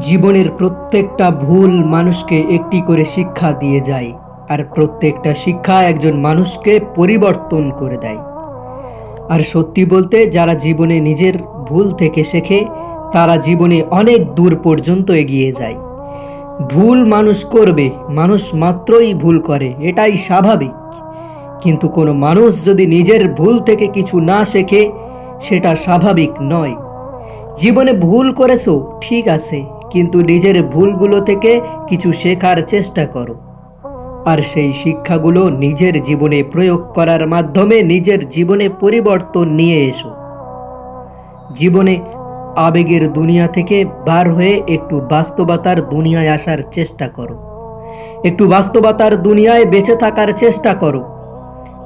জীবনের প্রত্যেকটা ভুল মানুষকে একটি করে শিক্ষা দিয়ে যায় আর প্রত্যেকটা শিক্ষা একজন মানুষকে পরিবর্তন করে দেয়। আর সত্যি বলতে যারা জীবনে নিজের ভুল থেকে শেখে, তারা জীবনে অনেক দূর পর্যন্ত এগিয়ে যায়। ভুল মানুষ করবে, মানুষ মাত্রই ভুল করে, এটাই স্বাভাবিক। কিন্তু কোনো মানুষ যদি নিজের ভুল থেকে কিছু না শেখে, সেটা স্বাভাবিক নয়। জীবনে ভুল করেছ, ঠিক আছে কিন্তু নিজের ভুলগুলো থেকে কিছু শেখার চেষ্টা করো। আর সেই শিক্ষাগুলো নিজের জীবনে প্রয়োগ করার মাধ্যমে নিজের জীবনে পরিবর্তন নিয়ে এসো। জীবনে আবেগের দুনিয়া থেকে বার হয়ে একটু বাস্তবতার দুনিয়ায় আসার চেষ্টা করো। একটু বাস্তবতার দুনিয়ায় বেঁচে থাকার চেষ্টা করো।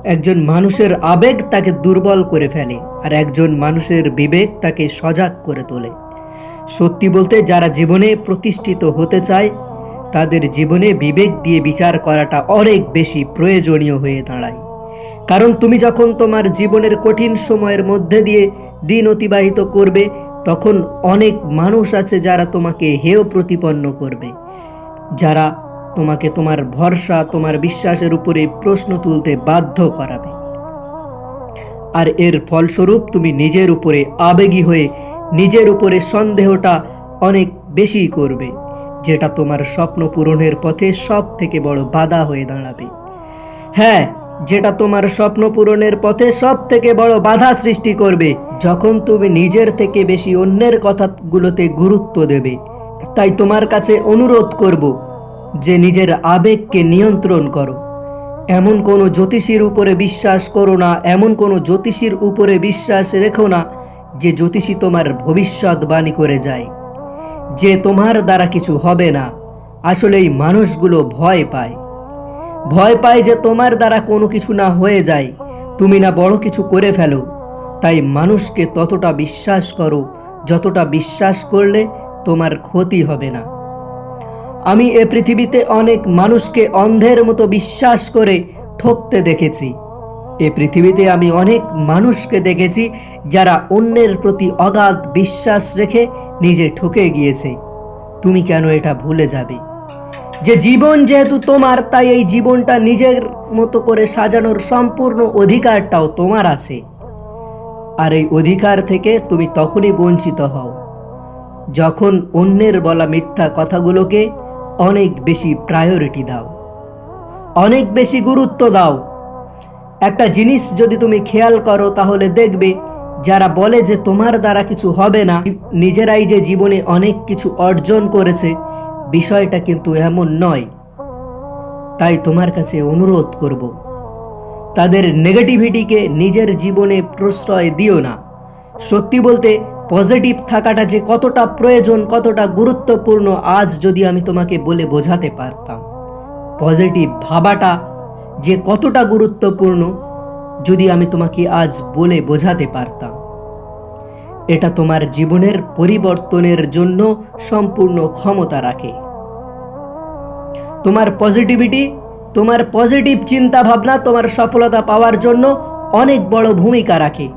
একজন মানুষের আবেগ তাকে দুর্বল করে ফেলে, আর একজন মানুষের বিবেক তাকে সজাগ করে তোলে। সত্যি বলতে যারা জীবনে প্রতিষ্ঠিত হতে চায়, তাদের জীবনে বিবেক দিয়ে বিচার করাটা অনেক বেশি প্রয়োজনীয় হয়ে দাঁড়ায়। কারণ তুমি যখন তোমার জীবনের কঠিন সময়ের মধ্যে দিয়ে দিন অতিবাহিত করবে, তখন অনেক মানুষ আছে যারা তোমাকে হেয় প্রতিপন্ন করবে। যারা তোমাকে তোমার ভরসা, তোমার বিশ্বাসের উপরে প্রশ্ন তুলতে বাধ্য করাবে। আর এর ফলস্বরূপ তুমি নিজের উপরে আবেগী হয়ে নিজের উপরে সন্দেহটা অনেক বেশি করবে, যেটা তোমার স্বপ্ন পূরণের পথে সব থেকে বড় বাধা হয়ে দাঁড়াবে। হ্যাঁ যেটা তোমার স্বপ্ন পূরণের পথে সব থেকে বড় বাধা সৃষ্টি করবে, যখন তুমি নিজের থেকে বেশি অন্যের কথাগুলোতে গুরুত্ব দেবে। তাই তোমার কাছে অনুরোধ করব যে নিজের আবেগকে নিয়ন্ত্রণ করো। এমন কোনো জ্যোতিষীর উপরে বিশ্বাস করো না, এমন কোনো জ্যোতিষীর উপরে বিশ্বাস রেখো না যে জ্যোতিষী তোমার ভবিষ্যৎবাণী করে যায়। যে তোমার দ্বারা কিছু হবে না আসলে এই মানুষগুলো ভয় পায়। ভয় পায় যে তোমার দ্বারা কোনো কিছু না হয়ে যায়, তুমি না বড় কিছু করে ফেলো। তাই মানুষকে ততটা বিশ্বাস করো, যতটা বিশ্বাস করলে তোমার ক্ষতি হবে না। আমি এ পৃথিবীতে অনেক মানুষকে অন্ধের মতো বিশ্বাস করে ঠকতে দেখেছি। এ পৃথিবীতে আমি অনেক মানুষকে দেখেছি যারা অন্যের প্রতি অগাধ বিশ্বাস রেখে নিজে ঠকে গিয়েছে। তুমি কেন এটা ভুলে যাবে? যে জীবন যেহেতু তোমার, তাই এই জীবনটা নিজের মতো করে সাজানোর সম্পূর্ণ অধিকারটাও তোমার আছে। আর এই অধিকার থেকে তুমি তখনই বঞ্চিত হও, যখন অন্যের বলা মিথ্যা কথাগুলোকে অনেক বেশি প্রায়োরিটি দাও, অনেক বেশি গুরুত্ব দাও একটা জিনিস যদি তুমি খেয়াল করো, তাহলে দেখবে যারা বলে যে তোমার দ্বারা কিছু হবে না, নিজেরাই যে জীবনে অনেক কিছু অর্জন করেছে, বিষয়টা কিন্তু এমন নয়। তাই তোমার কাছে অনুরোধ করব, তাদের নেগেটিভিটিকে নিজের জীবনে প্রশ্রয় দিও না। সত্যি বলতে পজিটিভ থাকাটা যে কতটা প্রয়োজন, কতটা গুরুত্বপূর্ণ, আজ যদি আমি তোমাকে বলে বোঝাতে পারতাম। পজিটিভ ভাবাটা যে কতটা গুরুত্বপূর্ণ যদি আমি তোমাকে আজ বলে বোঝাতে পারতাম। এটা তোমার জীবনের পরিবর্তনের জন্য সম্পূর্ণ ক্ষমতা রাখে। তোমার পজিটিভিটি, তোমার পজিটিভ চিন্তা ভাবনা তোমার সফলতা পাওয়ার জন্য অনেক বড় ভূমিকা রাখে।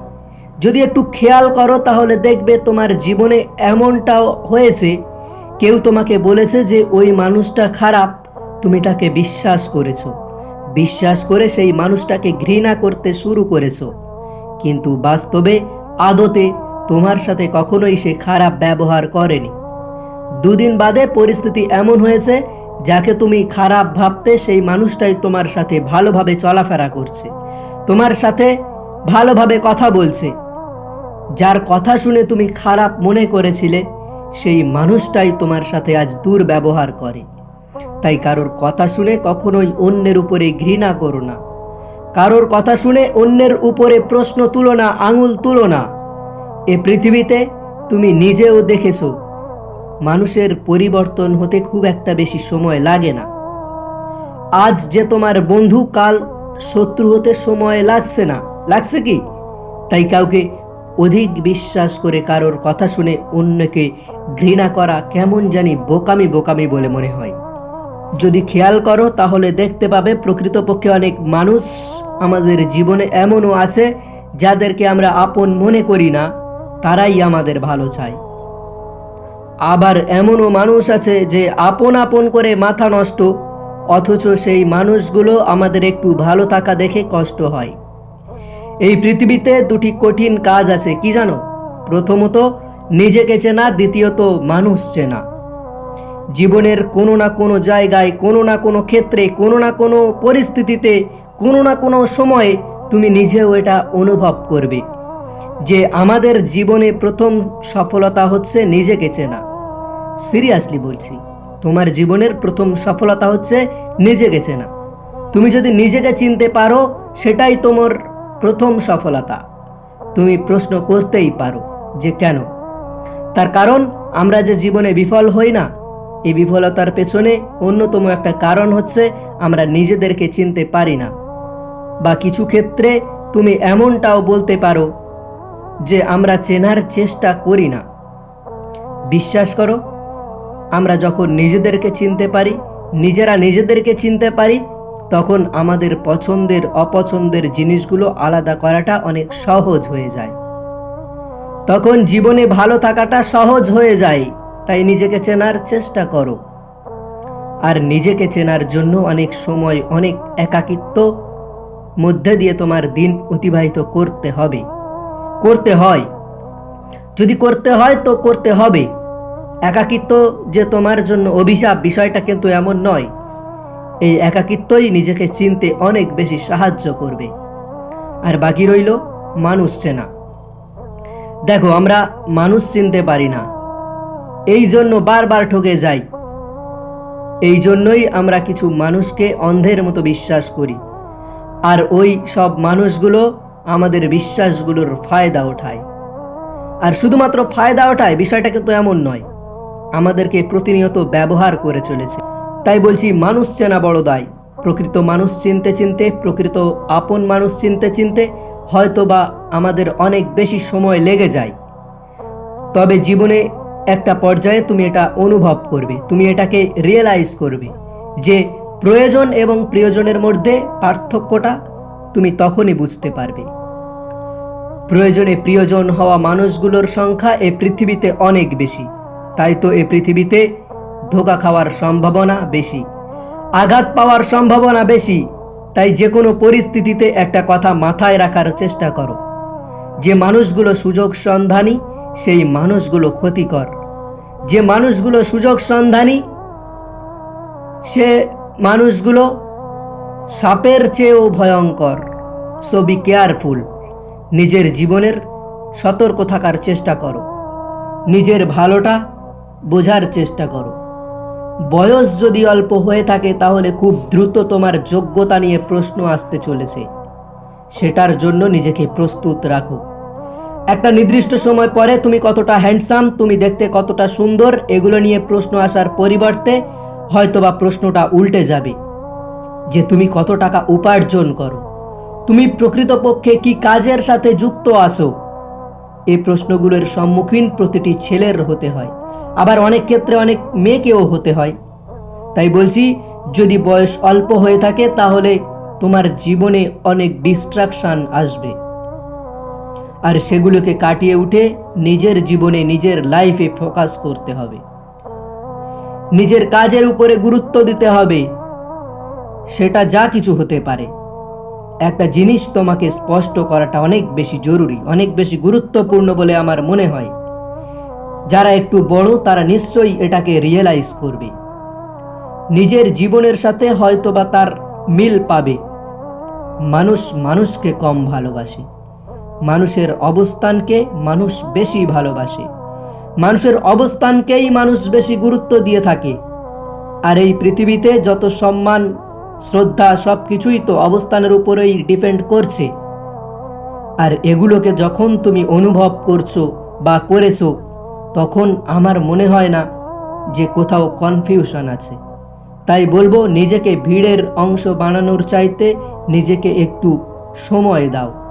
যদি একটু খেয়াল করো তাহলে দেখবে তোমার জীবনে এমনটাও হয়েছে, কেউ তোমাকে বলেছে যে ওই মানুষটা খারাপ, তুমি তাকে বিশ্বাস করেছ। বিশ্বাস করে সেই মানুষটাকে ঘৃণা করতে শুরু করেছ। কিন্তু বাস্তবে আদতে তোমার সাথে কখনোই সে খারাপ ব্যবহার করেনি। দুদিন বাদে পরিস্থিতি এমন হয়েছে, যাকে তুমি খারাপ ভাবতে সেই মানুষটাই তোমার সাথে ভালোভাবে চলাফেরা করছে। তোমার সাথে ভালোভাবে কথা বলছে। যার কথা শুনে তুমি খারাপ মনে করেছিলে, সেই মানুষটাই তোমার সাথে আজ দুর্ব্যবহার করে। তাই কারোর কথা শুনে কখনোই অন্যের উপরে ঘৃণা করো না। কারোর কথা শুনে অন্যের উপরে প্রশ্ন তুলো না, আঙুল তুলো না। এ পৃথিবীতে তুমি নিজেও দেখেছ, মানুষের পরিবর্তন হতে খুব একটা বেশি সময় লাগে না। আজ যে তোমার বন্ধু, কাল শত্রু হতে সময় লাগছে না, লাগছে কি? তাই কাউকে অধিক বিশ্বাস করে কারোর কথা শুনে অন্যকে ঘৃণা করা কেমন জানি বোকামি বোকামি বলে মনে হয়। যদি খেয়াল করো, তাহলে দেখতে পাবে প্রকৃতপক্ষে অনেক মানুষ আমাদের জীবনে এমনও আছে যাদেরকে আমরা আপন মনে করি না, তারাই আমাদের ভালো চায়। আবার এমনও মানুষ আছে যে আপন আপন করে মাথা নষ্ট, অথচ সেই মানুষগুলো আমাদের একটু ভালো থাকা দেখে কষ্ট হয়। এই পৃথিবীতে দুটি কঠিন কাজ আছে, কি জানো? প্রথমত, নিজেকে চেনা, দ্বিতীয়ত, মানুষ চেনা। জীবনের কোনো না কোনো জায়গায়, কোনো না কোনো ক্ষেত্রে, কোনো না কোনো পরিস্থিতিতে, কোনো না কোনো সময়ে তুমি নিজেও এটা অনুভব করবে। যে আমাদের জীবনে প্রথম সফলতা হচ্ছে নিজেকে চেনা। সিরিয়াসলি বলছি, তোমার জীবনের প্রথম সফলতা হচ্ছে নিজেকে চেনা। তুমি যদি নিজেকে চিনতে পারো, সেটাই তোমার প্রথম সফলতা। তুমি প্রশ্ন করতেই পারো যে কেন? তার কারণ, আমরা যে জীবনে বিফল হই না এই বিফলতার পেছনে অন্যতম একটা কারণ হচ্ছে আমরা নিজেদেরকে চিনতে পারি না। বা কিছু ক্ষেত্রে তুমি এমনটাও বলতে পারো যে আমরা চেনার চেষ্টা করি না। বিশ্বাস করো, আমরা যখন নিজেদেরকে চিনতে পারি, নিজেরা নিজেদেরকে চিনতে পারি, তখন আমাদের পছন্দের, অপছন্দের জিনিসগুলো আলাদা করাটা অনেক সহজ হয়ে যায়। তখন জীবনে ভালো থাকাটা সহজ হয়ে যায়। তাই নিজেকে চেনার চেষ্টা করো। আর নিজেকে চেনার জন্য অনেক সময় অনেক একাকিত্ব মধ্যে দিয়ে তোমার দিন অতিবাহিত করতে হবে। করতে হয়। যদি করতে হয় তো করতে হবে। একাকিত্ব যে তোমার জন্য অভিশাপ বিষয়টা কিন্তু এমন নয়। এই একাকিত্বই নিজেকে চিনতে অনেক বেশি সাহায্য করবে। আর বাকি রইল মানুষ চেনা। দেখো, আমরা মানুষ চিনতে পারি না। এই জন্য বারবার ঠকে যাই। এই জন্যই আমরা কিছু মানুষকে অন্ধের মতো বিশ্বাস করি। আর ওই সব মানুষগুলো আমাদের বিশ্বাসগুলোর ফায়দা ওঠায়। আর শুধুমাত্র ফায়দা ওঠায় বিষয়টা কিন্তু এমন নয়। আমাদেরকে প্রতিনিয়ত ব্যবহার করে চলেছে। তাই বলছি, মানুষ চেনা বড় দায়। প্রকৃত মানুষ চিনতে চিনতে, প্রকৃত আপন মানুষ চিনতে চিনতে হয়তো বা আমাদের অনেক বেশি সময় লেগে যায়। তবে জীবনে একটা পর্যায়ে তুমি এটা অনুভব করবে, তুমি এটাকে রিয়েলাইজ করবে যে প্রয়োজন এবং প্রিয়জনের মধ্যে পার্থক্যটা তুমি তখনই বুঝতে পারবে। প্রয়োজনে প্রিয়জন হওয়া মানুষগুলোর সংখ্যা এ পৃথিবীতে অনেক বেশি, তাই তো এ পৃথিবীতে ধোকা খাওয়ার সম্ভাবনা বেশি, আঘাত পাওয়ার সম্ভাবনা বেশি, তাই যে কোনো পরিস্থিতিতে একটা কথা মাথায় রাখার চেষ্টা করো। যে মানুষগুলো সুযোগ সন্ধানী সেই মানুষগুলো ক্ষতিকর। যে মানুষগুলো সুযোগ সন্ধানী, সে মানুষগুলো সাপের চেয়েও ভয়ঙ্কর। সো বি কেয়ারফুল নিজের জীবনের সতর্ক থাকার চেষ্টা করো। নিজের ভালোটা বোঝার চেষ্টা করো। বয়স যদি অল্প হয়ে থাকে, তাহলে খুব দ্রুত তোমার যোগ্যতা নিয়ে প্রশ্ন আসতে চলেছে। সেটার জন্য নিজেকে প্রস্তুত রাখো। একটা নির্দিষ্ট সময় পরে তুমি কতটা হ্যান্ডসাম তুমি দেখতে কতটা সুন্দর, এগুলো নিয়ে প্রশ্ন আসার পরিবর্তে হয়তোবা প্রশ্নটা উল্টে যাবে। যে তুমি কত টাকা উপার্জন করো? তুমি প্রকৃতপক্ষে কি কাজের সাথে যুক্ত আছো? এই প্রশ্নগুলোর সম্মুখীন প্রতিটি ছেলের হতে হয়, আবার অনেক ক্ষেত্রে অনেক মেয়েকেও হতে হয়। তাই বলছি, যদি বয়স অল্প হয়ে থাকে তাহলে তোমার জীবনে অনেক ডিস্ট্রাকশন আসবে। আর সেগুলোকে কাটিয়ে উঠে নিজের জীবনে নিজের লাইফে ফোকাস করতে হবে। নিজের কাজের উপরে গুরুত্ব দিতে হবে। সেটা যা কিছু হতে পারে। একটা জিনিস তোমাকে স্পষ্ট করাটা অনেক বেশি জরুরি, অনেক বেশি গুরুত্বপূর্ণ বলে আমার মনে হয়। যারা একটু বড়, তারা নিশ্চয়ই এটাকে রিয়েলাইজ করবে। নিজের জীবনের সাথে হয়তোবা তার মিল পাবে। মানুষ মানুষকে কম ভালোবাসে। মানুষের অবস্থানকে মানুষ বেশি ভালোবাসে। মানুষের অবস্থানকেই মানুষ বেশি গুরুত্ব দিয়ে থাকে। আর এই পৃথিবীতে যত সম্মান, শ্রদ্ধা সব কিছুই তো অবস্থানের উপরেই ডিপেন্ড করছে। আর এগুলোকে যখন তুমি অনুভব করছ বা করেছ, তখন আমার মনে হয় না যে কোথাও কনফিউশন আছে। তাই বলব, নিজেকে ভিড়ের অংশ বানানোর চাইতে নিজেকে একটু সময় দাও।